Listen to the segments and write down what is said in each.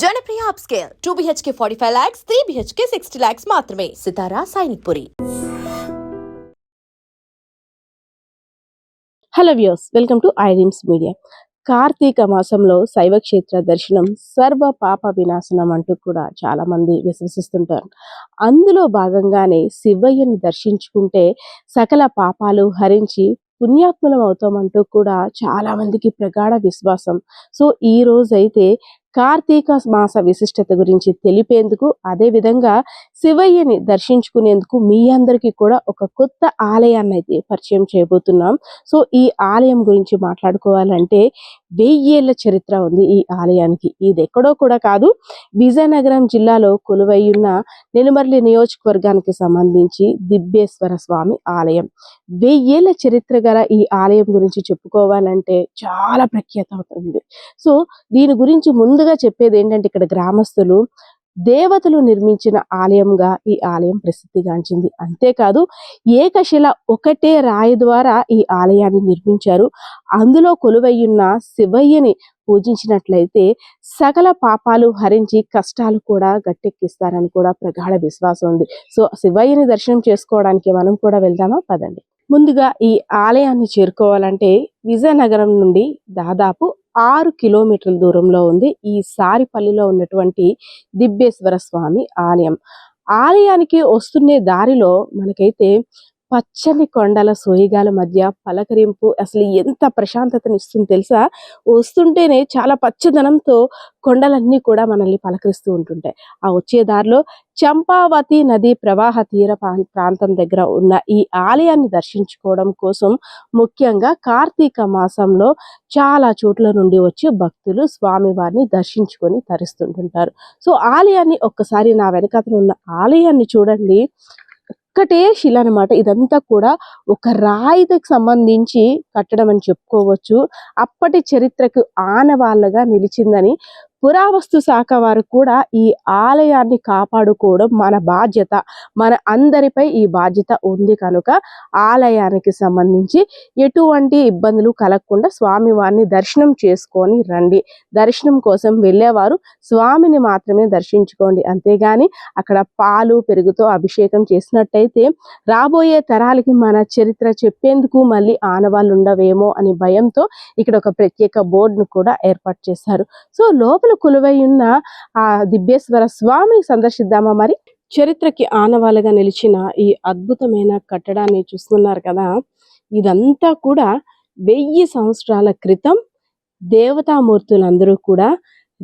Janapriya upscale. Two BHK forty five lakhs three BHK sixty lakhs మాత్రమే. Sitara Sainikpuri. Hello views welcome to ఐరిమ్స్ media కార్తీక మాసంలో శైవ క్షేత్ర దర్శనం సర్వ పాప వినాశనం అంటూ కూడా చాలా మంది విశ్వసిస్తుంటారు. అందులో భాగంగానే శివయ్యని దర్శించుకుంటే సకల పాపాలు హరించి పుణ్యాత్ములం అవుతామంటూ కూడా చాలా మందికి ప్రగాఢ విశ్వాసం. సో ఈ రోజైతే కార్తీక మాస విశిష్టత గురించి తెలిపేందుకు అదే విధంగా శివయ్యని దర్శించుకునేందుకు మీ అందరికీ కూడా ఒక కొత్త ఆలయాన్ని అయితే పరిచయం చేయబోతున్నాం. సో ఈ ఆలయం గురించి మాట్లాడుకోవాలంటే వెయ్యేళ్ళ చరిత్ర ఉంది ఈ ఆలయానికి. ఇది ఎక్కడో కూడా కాదు విజయనగరం జిల్లాలో కొలువైయున్న నెనుమర్లి నియోజకవర్గానికి సంబంధించి దిబ్బేశ్వర స్వామి ఆలయం. వెయ్యేళ్ళ చరిత్ర గల ఈ ఆలయం గురించి చెప్పుకోవాలంటే చాలా ప్రఖ్యాత అవుతుంది సో దీని గురించి ముందుగా చెప్పేది ఏంటంటే ఇక్కడ గ్రామస్తులు దేవతలు నిర్మించిన ఆలయంగా ఈ ఆలయం ప్రసిద్ధిగాంచింది. అంతేకాదు ఏకశిల ఒకటే రాయి ద్వారా ఈ ఆలయాన్ని నిర్మించారు. అందులో కొలువయ్యున్న శివయ్యని పూజించినట్లయితే సకల పాపాలు హరించి కష్టాలు కూడా గట్టెక్కిస్తారని కూడా ప్రగాఢ విశ్వాసం ఉంది. సో శివయ్యని దర్శనం చేసుకోవడానికి మనం కూడా వెళ్దామా? పదండి. ముందుగా ఈ ఆలయాన్ని చేరుకోవాలంటే విజయనగరం నుండి దాదాపు ఆరు కిలోమీటర్ల దూరంలో ఉంది ఈ సారిపల్లిలో ఉన్నటువంటి దిబ్బేశ్వర స్వామి ఆలయం. ఆలయానికి వస్తున్నే దారిలో మనకైతే పచ్చని కొండల సోయిగాల మధ్య పలకరింపు అసలు ఎంత ప్రశాంతతను ఇస్తుంది తెలుసా? వస్తుంటేనే చాలా పచ్చదనంతో కొండలన్నీ కూడా మనల్ని పలకరిస్తూ ఉంటుంటాయి. ఆ వచ్చే దారిలో చంపావతి నది ప్రవాహ తీర ప్రాంతం దగ్గర ఉన్న ఈ ఆలయాన్ని దర్శించుకోవడం కోసం ముఖ్యంగా కార్తీక మాసంలో చాలా చోట్ల నుండి వచ్చి భక్తులు స్వామివారిని దర్శించుకొని తరిస్తుంటుంటారు. సో ఆలయాన్ని ఒక్కసారి నా వెనకతను ఉన్న ఆలయాన్ని చూడండి. ఒక్కటే శిల అన్నమాట. ఇదంతా కూడా ఒక రాయికి సంబంధించి కట్టడం అని చెప్పుకోవచ్చు. అప్పటి చరిత్రకు ఆనవాళ్ళగా నిలిచిందని పురావస్తు శాఖ వారు కూడా ఈ ఆలయాన్ని కాపాడుకోవడం మన బాధ్యత. మన అందరిపై ఈ బాధ్యత ఉంది కనుక ఆలయానికి సంబంధించి ఎటువంటి ఇబ్బందులు కలగకుండా స్వామివారిని దర్శనం చేసుకొని రండి. దర్శనం కోసం వెళ్ళేవారు స్వామిని మాత్రమే దర్శించుకోండి. అంతేగాని అక్కడ పాలు పెరుగుతో అభిషేకం చేసినట్టయితే రాబోయే తరాలకి మన చరిత్ర చెప్పేందుకు మళ్ళీ ఆనవాళ్ళు ఉండవేమో అని భయంతో ఇక్కడ ఒక ప్రత్యేక బోర్డును కూడా ఏర్పాటు చేశారు. సో లోపల కొలువై కొలువైయున్న ఆ దిబ్బేశ్వర స్వామిని సందర్శిద్దామా మరి? చరిత్రకి ఆనవాలుగా నిలిచిన ఈ అద్భుతమైన కట్టడాన్ని చూస్తున్నారు కదా. ఇదంతా కూడా వెయ్యి సంవత్సరాల క్రితం దేవతామూర్తులందరూ కూడా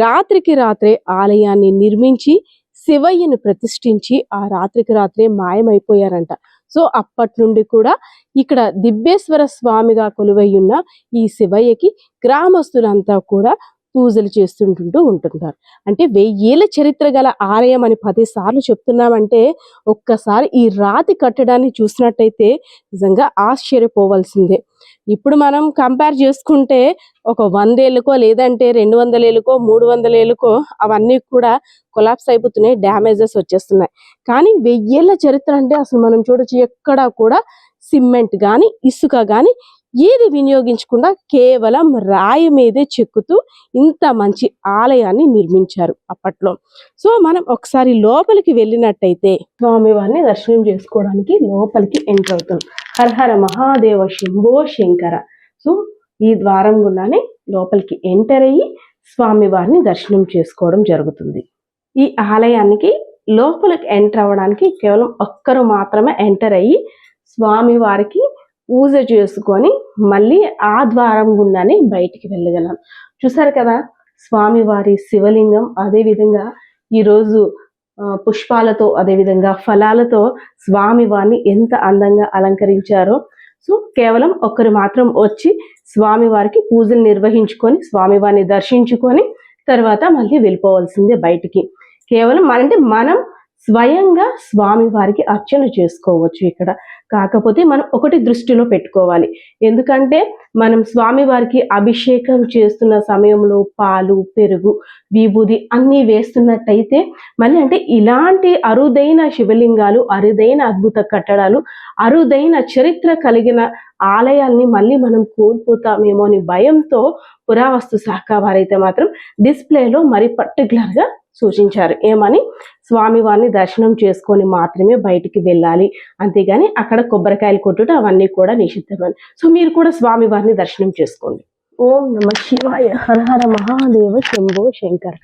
రాత్రికి రాత్రే ఆలయాన్ని నిర్మించి శివయ్యను ప్రతిష్ఠించి ఆ రాత్రికి రాత్రే మాయమైపోయారంట. సో అప్పటి నుండి కూడా ఇక్కడ దిబ్బేశ్వర స్వామిగా కొలువై ఉన్న ఈ శివయ్యకి గ్రామస్తులంతా కూడా పూజలు చేస్తుంటుంటూ ఉంటున్నారు అంటే వెయ్యేళ్ళ చరిత్ర గల ఆలయం అని పదిసార్లు చెప్తున్నామంటే ఒక్కసారి ఈ రాతి కట్టడాన్ని చూసినట్టయితే నిజంగా ఆశ్చర్యపోవాల్సిందే. ఇప్పుడు మనం కంపేర్ చేసుకుంటే ఒక వందేళ్ళకో లేదంటే రెండు వందలేళ్ళకో మూడు వందలేళ్ళకో అవన్నీ కూడా కొలాప్స్ అయిపోతున్నాయి డ్యామేజెస్ వచ్చేస్తున్నాయి. కానీ వెయ్యేళ్ళ చరిత్ర అంటే అసలు మనం చూడొచ్చు ఎక్కడా కూడా సిమెంట్ కానీ ఇసుక కానీ ఏది వినియోగించకుండా కేవలం రాయి మీదే చెక్కుతూ ఇంత మంచి ఆలయాన్ని నిర్మించారు అప్పట్లో. సో మనం ఒకసారి లోపలికి వెళ్ళినట్టయితే స్వామివారిని దర్శనం చేసుకోవడానికి లోపలికి ఎంటర్ అవుతాం. హరహర మహాదేవ శంభో శంకర. సో ఈ ద్వారం గుండానే లోపలికి ఎంటర్ అయ్యి స్వామివారిని దర్శనం చేసుకోవడం జరుగుతుంది. ఈ ఆలయానికి లోపలికి ఎంటర్ అవ్వడానికి కేవలం ఒక్కరు మాత్రమే ఎంటర్ అయ్యి స్వామివారికి పూజ చేసుకొని మళ్ళీ ఆ ద్వారం గుండానే బయటికి వెళ్ళగలం. చూసారు కదా స్వామివారి శివలింగం అదేవిధంగా ఈరోజు పుష్పాలతో అదేవిధంగా ఫలాలతో స్వామివారిని ఎంత అందంగా అలంకరించారో. సో కేవలం ఒక్కరు మాత్రం వచ్చి స్వామివారికి పూజలు నిర్వహించుకొని స్వామివారిని దర్శించుకొని తర్వాత మళ్ళీ వెళ్ళిపోవాల్సిందే బయటికి. కేవలం అంటే మనం స్వయంగా స్వామివారికి అర్చన చేసుకోవచ్చు ఇక్కడ. కాకపోతే మనం ఒకటి దృష్టిలో పెట్టుకోవాలి. ఎందుకంటే మనం స్వామివారికి అభిషేకం చేస్తున్న సమయంలో పాలు పెరుగు విభూది అన్నీ వేస్తున్నట్టయితే మళ్ళీ అంటే ఇలాంటి అరుదైన శివలింగాలు అరుదైన అద్భుత కట్టడాలు అరుదైన చరిత్ర కలిగిన ఆలయాల్ని మళ్ళీ మనం కోల్పోతామేమో అని భయంతో పురావస్తు శాఖ వారైతే మాత్రం డిస్ప్లేలో మరి పర్టికులర్గా సూచించారు. ఏమని? స్వామివారిని దర్శనం చేసుకొని మాత్రమే బయటికి వెళ్ళాలి. అంతేగాని అక్కడ కొబ్బరికాయలు కొట్టుట అవన్నీ కూడా నిషిద్ధమని. సో మీరు కూడా స్వామివారిని దర్శనం చేసుకోండి. ఓం నమ శివాయ. హర హర మహాదేవ శంభో శంకర్.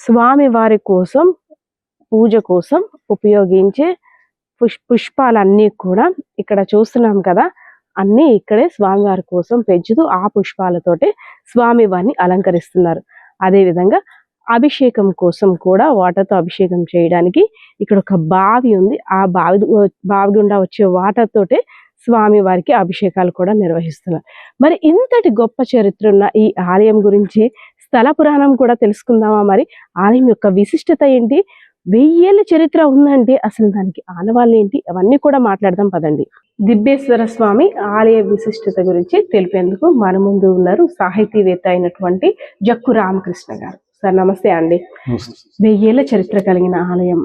స్వామివారి కోసం పూజ కోసం ఉపయోగించే పుష్ పుష్పాలన్నీ కూడా ఇక్కడ చూస్తున్నాం కదా. అన్నీ ఇక్కడే స్వామివారి కోసం పెంచుతూ ఆ పుష్పాలతోటి స్వామివారిని అలంకరిస్తున్నారు. అదే విధంగా అభిషేకం కోసం కూడా వాటర్తో అభిషేకం చేయడానికి ఇక్కడ ఒక బావి ఉంది. ఆ బావి బావి గుండా వచ్చే వాటర్ తోటే స్వామి వారికి అభిషేకాలు కూడా నిర్వహిస్తున్నారు. మరి ఇంతటి గొప్ప చరిత్ర ఉన్న ఈ ఆలయం గురించి స్థల పురాణం కూడా తెలుసుకుందామా మరి? ఆలయం యొక్క విశిష్టత ఏంటి? వెయ్యేళ్ళ చరిత్ర ఉందంటే అసలు దానికి ఆనవాళ్ళు ఏంటి? అవన్నీ కూడా మాట్లాడదాం పదండి. దిబ్బేశ్వర స్వామి ఆలయ విశిష్టత గురించి తెలిపేందుకు మన ముందు ఉన్నారు సాహితీవేత్త అయినటువంటి జక్కు రామకృష్ణ గారు. సార్ నమస్తే అండి. వెయ్యేళ్ళ చరిత్ర కలిగిన ఆలయం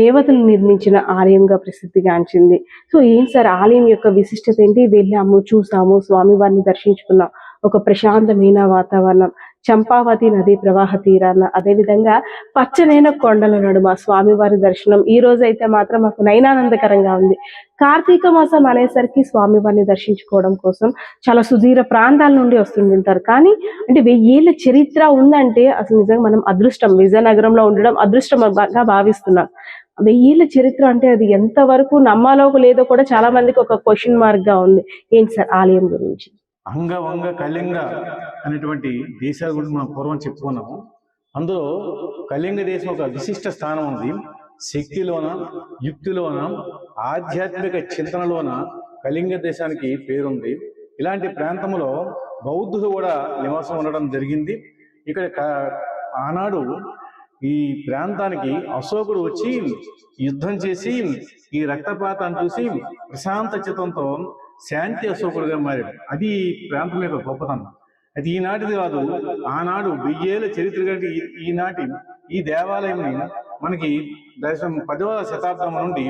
దేవతలు నిర్మించిన ఆలయంగా ప్రసిద్ధిగాంచింది సో ఏం సార్ ఆలయం యొక్క విశిష్టత ఏంటి? వెళ్ళాము చూసాము స్వామివారిని దర్శించుకున్నాం. ఒక ప్రశాంతమైన వాతావరణం. చంపావతి నది ప్రవాహ తీరాన. అదేవిధంగా పచ్చనైన కొండల నడుమ స్వామివారి దర్శనం. ఈ రోజు అయితే మాత్రం మాకు నయనానందకరంగా ఉంది. కార్తీక మాసం అనేసరికి స్వామివారిని దర్శించుకోవడం కోసం చాలా సుదీర ప్రాంతాల నుండి వస్తుంటుంటారు. కానీ అంటే వెయ్యేళ్ళ చరిత్ర ఉందంటే అసలు నిజంగా మనం అదృష్టం. విజయనగరంలో ఉండడం అదృష్టంగా భావిస్తున్నాం. వెయ్యేళ్ళ చరిత్ర అంటే అది ఎంత వరకు నమ్మాలో లేదో కూడా చాలా మందికి ఒక క్వశ్చన్ మార్క్గా ఉంది. ఏంటి సార్ ఆలయం గురించి? అంగవంగ కళింగ అనేటువంటి దేశాల గురించి మనం పూర్వం చెప్పుకున్నాము. అందులో కళింగ దేశం ఒక విశిష్ట స్థానం ఉంది. శక్తిలోన యుక్తిలోన ఆధ్యాత్మిక చింతనలోన కళింగ దేశానికి పేరుంది. ఇలాంటి ప్రాంతంలో బౌద్ధులు కూడా నివాసం ఉండడం జరిగింది. ఇక్కడ ఆనాడు ఈ ప్రాంతానికి అశోకుడు వచ్చి యుద్ధం చేసి ఈ రక్తపాతాన్ని చూసి ప్రశాంత చిత్తంతో శాంతి అశోకుడుగా మారాడు. అది ప్రాంతం యొక్క గొప్పతనం. అది ఈనాటిది కాదు ఆనాడు వెయ్యేళ్ళ చరిత్ర కంటే ఈనాటి ఈ దేవాలయంని మనకి దశం పదవ శతాబ్దం నుండి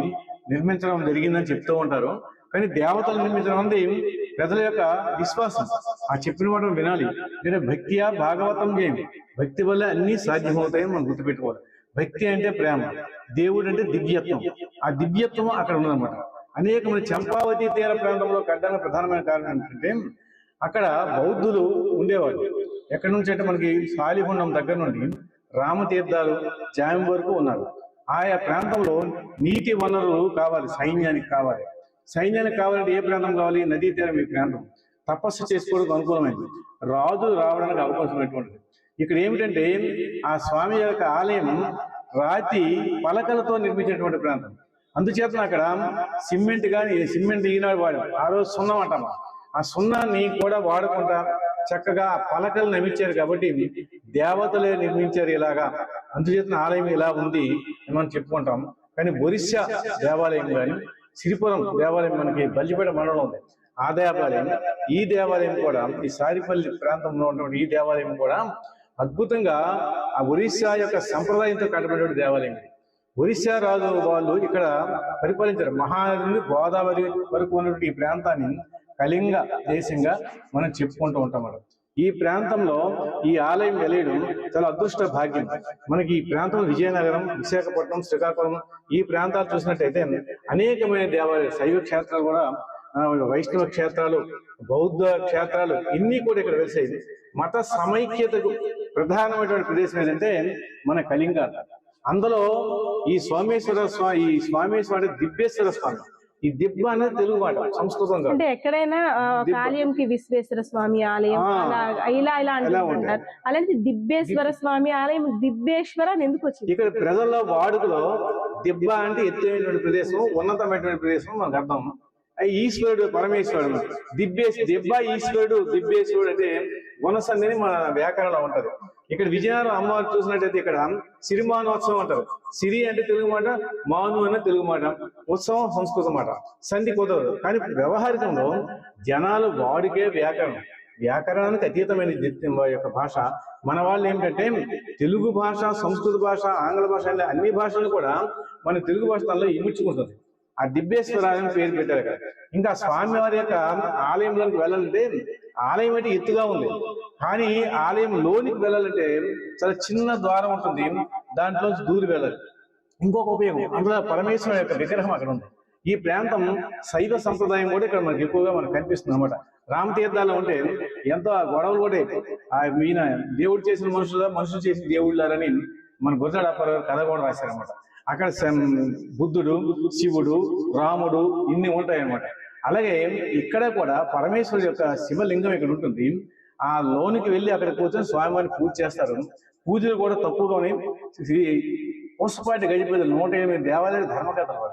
నిర్మించడం జరిగిందని చెప్తూ ఉంటారు. కానీ దేవతలు నిర్మించడం అనేది ప్రజల యొక్క విశ్వాసం. ఆ చెప్పిన మాట వినాలి. నేను భక్తియా భాగవతం చేయం భక్తి వల్ల అన్ని సాధ్యమవుతాయని మనం గుర్తుపెట్టుకోవాలి. భక్తి అంటే ప్రేమ. దేవుడు అంటే దివ్యత్వం. ఆ దివ్యత్వం అక్కడ ఉన్నదన్నమాట అనేక మంది చంపావతి తీర ప్రాంతంలో కట్టడానికి ప్రధానమైన కారణం ఏంటంటే అక్కడ బౌద్ధులు ఉండేవాళ్ళు. ఎక్కడి నుంచి అంటే మనకి సాలిగుండం దగ్గర నుండి రామతీర్థాలు జాయం వరకు ఉన్నారు. ఆయా ప్రాంతంలో నీటి వనరులు కావాలి సైన్యానికి కావాలి. సైన్యానికి కావాలంటే ఏ ప్రాంతం కావాలి? నదీ తీరం ఈ ప్రాంతం. తపస్సు చేసుకోవడానికి అనుకూలమైంది. రాజులు రావడానికి అవకాశం ఎటువంటిది ఇక్కడ ఏమిటంటే ఆ స్వామి యొక్క ఆలయం రాతి పలకలతో నిర్మించినటువంటి ప్రాంతం. అందుచేత అక్కడ సిమెంట్ కానీ సిమెంట్ ఈనాడు వాడాం ఆ రోజు సున్నం అంటాం ఆ సున్నాన్ని కూడా వాడకుండా చక్కగా పలకలు నిర్మించారు కాబట్టి దేవతలే నిర్మించారు ఇలాగా. అందుచేత ఆలయం ఇలా ఉంది అని మనం చెప్పుకుంటాం. కానీ ఒరిస్సా దేవాలయం కానీ సిరిపురం దేవాలయం మనకి బల్లిపేట మండలం ఉంది. ఆ దేవాలయం ఈ దేవాలయం కూడా ఈ సారిపల్లి ప్రాంతంలో ఉన్నటువంటి ఈ దేవాలయం కూడా అద్భుతంగా ఆ ఒరిస్సా యొక్క సంప్రదాయంతో కట్టబడిన దేవాలయం ఇది. ఒరిస్సా రాజు వాళ్ళు ఇక్కడ పరిపాలించారు. మహానది గోదావరి వరకు ఉన్నటువంటి ఈ ప్రాంతాన్ని కళింగ దేశంగా మనం చెప్పుకుంటూ ఉంటాం మనం ఈ ప్రాంతంలో ఈ ఆలయం వెలయడం చాలా అదృష్ట భాగ్యం. మనకి ఈ ప్రాంతం విజయనగరం విశాఖపట్నం శ్రీకాకుళం ఈ ప్రాంతాలు చూసినట్టయితే అనేకమైన దేవాలయ శైవ క్షేత్రాలు కూడా వైష్ణవ క్షేత్రాలు బౌద్ధ క్షేత్రాలు ఇన్ని కూడా ఇక్కడ వెలిసాయి. మత సమైక్యతకు ప్రధానమైనటువంటి ప్రదేశం ఏంటంటే మన కళింగ అందులో ఈ సోమేశ్వర స్వామి ఈ స్వామేశ్వర అంటే దివ్యేశ్వర స్వామి. ఈ దిబ్బ అనేది తెలుగు మాట సంస్కృతం అంటే ఎక్కడైనా విశ్వేశ్వర స్వామి ఆలయం ఇలా ఇలా అంటుంటారు. అలాంటి దిబ్బేశ్వర స్వామి ఆలయం దిబ్బేశ్వర అని ఎందుకు వచ్చింది? ఇక్కడ ప్రజల్లో వాడుకలో దిబ్బ అంటే ఎత్తైనటువంటి ప్రదేశం ఉన్నతమైనటువంటి ప్రదేశం మనకు అర్థం. ఈశ్వరుడు పరమేశ్వరుడు దిబ్బేశ్ దిబ్బ ఈశ్వరుడు దిబ్బేశ్వరుడు అంటే గుణసంధిని మన వ్యాకరణలో ఉంటది ఇక్కడ విజయనగరం అమ్మవారు చూసినట్టయితే ఇక్కడ సిరిమానోత్సవం అంటారు. సిరి అంటే తెలుగు మాట మాను అనే తెలుగు మాట ఉత్సవం సంస్కృతం మాట. సంధి కుదరదు కానీ వ్యవహారికంలో జనాలు వాడికే వ్యాకరణం. వ్యాకరణానికి అతీతమైన యొక్క భాష. మన వాళ్ళు ఏమిటంటే తెలుగు భాష సంస్కృత భాష ఆంగ్ల భాష అంటే అన్ని భాషలు కూడా మన తెలుగు భాష తనలో ఇముడ్చుకుంటుంది ఆ దిబ్బేశ్వరాలయం పేరు పెట్టారు ఇక్కడ ఇంకా స్వామివారి యొక్క ఆలయంలోకి వెళ్ళాలంటే ఆలయం అంటే ఎత్తుగా ఉంది. కానీ ఆలయం లోనికి వెళ్ళాలంటే చాలా చిన్న ద్వారం ఉంటుంది. దాంట్లో దూరి వెళ్ళాలి. ఇంకొక ఉపయోగం అందులో పరమేశ్వరుడు యొక్క విగ్రహం అక్కడ ఉంది. ఈ ప్రాంతం శైవ సంప్రదాయం కూడా ఇక్కడ మనకి ఎక్కువగా మనకు కనిపిస్తుంది అనమాట రామతీర్థాల్లో ఉంటే ఎంతో ఆ గొడవలు కూడా ఆ ఈయన దేవుడు చేసిన మనుషుల మనుషులు చేసిన దేవుళ్ళారని మన గురజాడ కథ కూడా రాశారనమాట అక్కడ బుద్ధుడు శివుడు రాముడు ఇన్ని ఉంటాయన్నమాట. అలాగే ఇక్కడ కూడా పరమేశ్వరుడు యొక్క శివలింగం ఇక్కడ ఉంటుంది. ఆ లోనికి వెళ్ళి అక్కడ కూర్చొని స్వామివారిని పూజ చేస్తారు. పూజలు కూడా తక్కువగానే శ్రీ పుష్పాటి గడిపేది నూట ఎనిమిది దేవాలయ ధర్మకథలు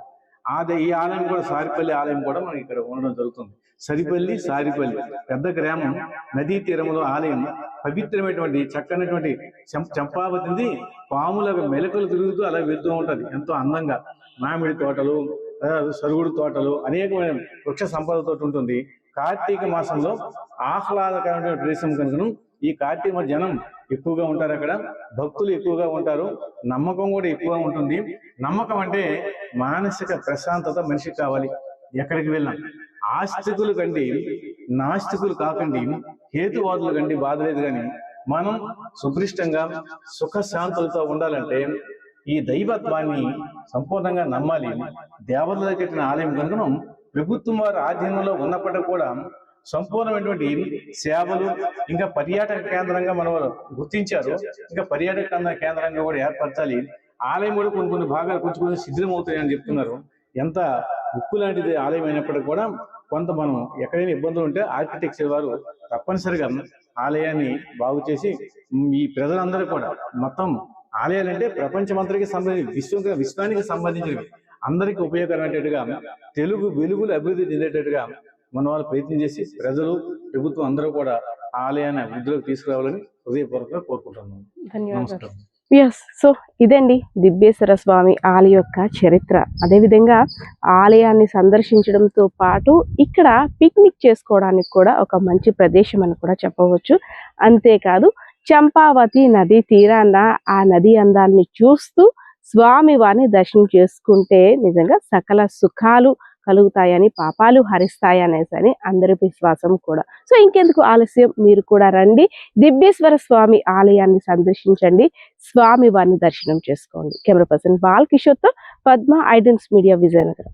అదే ఈ ఆలయం కూడా సారిపల్లి ఆలయం కూడా మనకి ఇక్కడ ఉండడం జరుగుతుంది. సరిపల్లి సారిపల్లి పెద్ద గ్రామం. నదీ తీరంలో ఆలయం. పవిత్రమైనటువంటి చక్కనటువంటి చం- చంపావతిది. పాముల మెలకలు తిరుగుతూ అలా వెళ్తూ ఉంటది. ఎంతో అందంగా. మామిడి తోటలు సరుగుడు తోటలు అనేకమైన వృక్ష సంపదతో ఉంటుంది. కార్తీక మాసంలో ఆహ్లాదకరమైన ప్రదేశం కనుకను ఈ కార్తీక జనం ఎక్కువగా ఉంటారు అక్కడ. భక్తులు ఎక్కువగా ఉంటారు. నమ్మకం కూడా ఎక్కువగా ఉంటుంది. నమ్మకం అంటే మానసిక ప్రశాంతత మనిషికి కావాలి. ఎక్కడికి వెళ్ళాం ఆస్తికులు కండి నాస్తికులు కాకండి హేతువాదులు కండి బాధ లేదు కానీ మనం సుభృష్టంగా సుఖశాంతులతో ఉండాలంటే ఈ దైవత్వాన్ని సంపూర్ణంగా నమ్మాలి. దేవతలకు కట్టిన ఆలయం కనుక ప్రభుత్వం వారి ఆధీనంలో ఉన్నప్పటికీ కూడా సంపూర్ణమైనటువంటి సేవలు ఇంకా పర్యాటక కేంద్రంగా మన గుర్తించారు. ఇంకా పర్యాటక కేంద్రంగా కూడా ఏర్పరచాలి. ఆలయం కూడా కొన్ని కొన్ని భాగాలు కొంచెం కొంచెం శిథిలం అవుతాయని చెప్తున్నారు. ఎంత ఉక్కు లాంటిది ఆలయం అయినప్పటికీ కూడా కొంత మనం ఎక్కడైనా ఇబ్బందులు ఉంటే ఆర్కిటెక్చర్ వారు తప్పనిసరిగా ఆలయాన్ని బాగు చేసి ఈ ప్రజలందరూ కూడా మొత్తం ఆలయాలంటే ప్రపంచమంతరికి సంబంధించి విశ్వం విశ్వానికి సంబంధించినవి. అందరికీ ఉపయోగకరమైనట్టుగా తెలుగు వెలుగులు అభివృద్ధి చెందేటట్టుగా మన వాళ్ళు ప్రయత్నం చేసి ప్రజలు ప్రభుత్వం అందరూ కూడా ఆలయాన్ని అభివృద్ధిలోకి తీసుకురావాలని హృదయపూర్వకంగా కోరుకుంటున్నాను. ధన్యవాదాలు. నమస్కారం. ఎస్ సో ఇదండి దిబ్బేశ్వర స్వామి ఆలయ యొక్క చరిత్ర. అదేవిధంగా ఆలయాన్ని సందర్శించడంతో పాటు ఇక్కడ పిక్నిక్ చేసుకోవడానికి కూడా ఒక మంచి ప్రదేశం అని కూడా చెప్పవచ్చు. అంతేకాదు చంపావతి నది తీరాన ఆ నది అందాన్ని చూస్తూ స్వామి వారిని దర్శనం చేసుకుంటే నిజంగా సకల సుఖాలు కలుగుతాయని పాపాలు హరిస్తాయనేసి అని అందరి విశ్వాసం కూడా. సో ఇంకెందుకు ఆలస్యం? మీరు కూడా రండి. దిబ్బేశ్వర స్వామి ఆలయాన్ని సందర్శించండి. స్వామి వారిని దర్శనం చేసుకోండి. కెమెరా పర్సన్ బాల్ కిషోర్తో పద్మ ఐడెన్స్ మీడియా విజయనగరం.